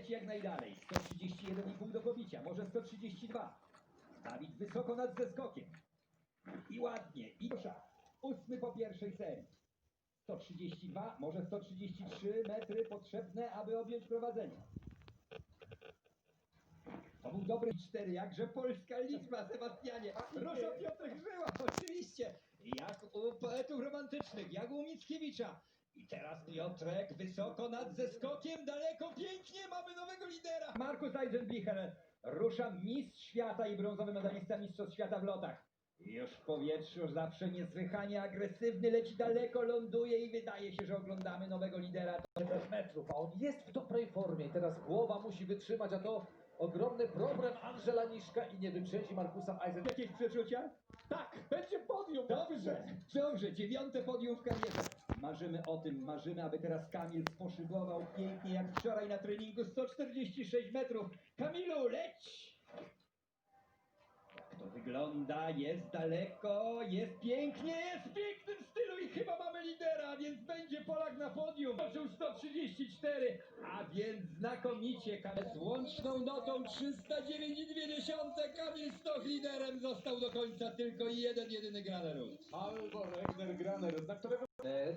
leci jak najdalej. 131,5 do pobicia, może 132. Dawid wysoko nad zeskokiem. I ładnie, i dosza. Ósmy po pierwszej serii. 132, może 133 metry potrzebne, aby objąć prowadzenie. To był dobry 4, jakże polska liczba, Sebastianie. Rusza Piotrek Żyła, oczywiście. Jak u poetów romantycznych, jak u Mickiewicza. I teraz Piotrek wysoko nad zeskokiem, daleko, pięknie, mamy nowego lidera. Markus Eisenbichler rusza mistrz świata i brązowy medalista mistrzostw świata w lotach. Już w powietrzu zawsze niesłychanie agresywny, leci daleko, ląduje i wydaje się, że oglądamy nowego lidera. 4 metrów, a on jest w dobrej formie. I teraz głowa musi wytrzymać, a to ogromny problem Angela Niszka i nie wyprzedzi Markusa Eisen. Jakieś przeczucia? Tak, będzie podium. Dobrze, dobrze, dziewiąte podium w karierze. Marzymy o tym, marzymy, aby teraz Kamil sposzybował pięknie jak wczoraj na treningu 146 metrów. Kamilu, leć! Jak to wygląda? Jest daleko, jest pięknie, jest w pięknym stylu i chyba mamy lidera, więc będzie Polak na podium. Poczuł 134, a więc znakomicie. Kamil z łączną notą 309,2. Kamil Stoch liderem został do końca tylko jeden, jedyny Granerud. Albo Regner Graner, na którego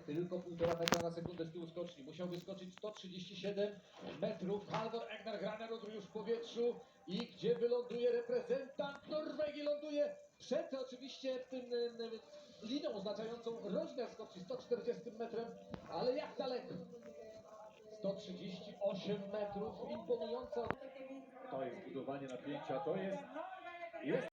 tylko półtora metra na sekundę z tyłu skoczni. Musiał wyskoczyć 137 metrów. Halvor Egner Graner już w powietrzu. I gdzie wyląduje reprezentant Norwegii? Ląduje przed oczywiście tym e, linią oznaczającą rozmiar skoczni 140 metrem. Ale jak daleko? 138 metrów. Imponująca. To jest budowanie napięcia. To jest... jest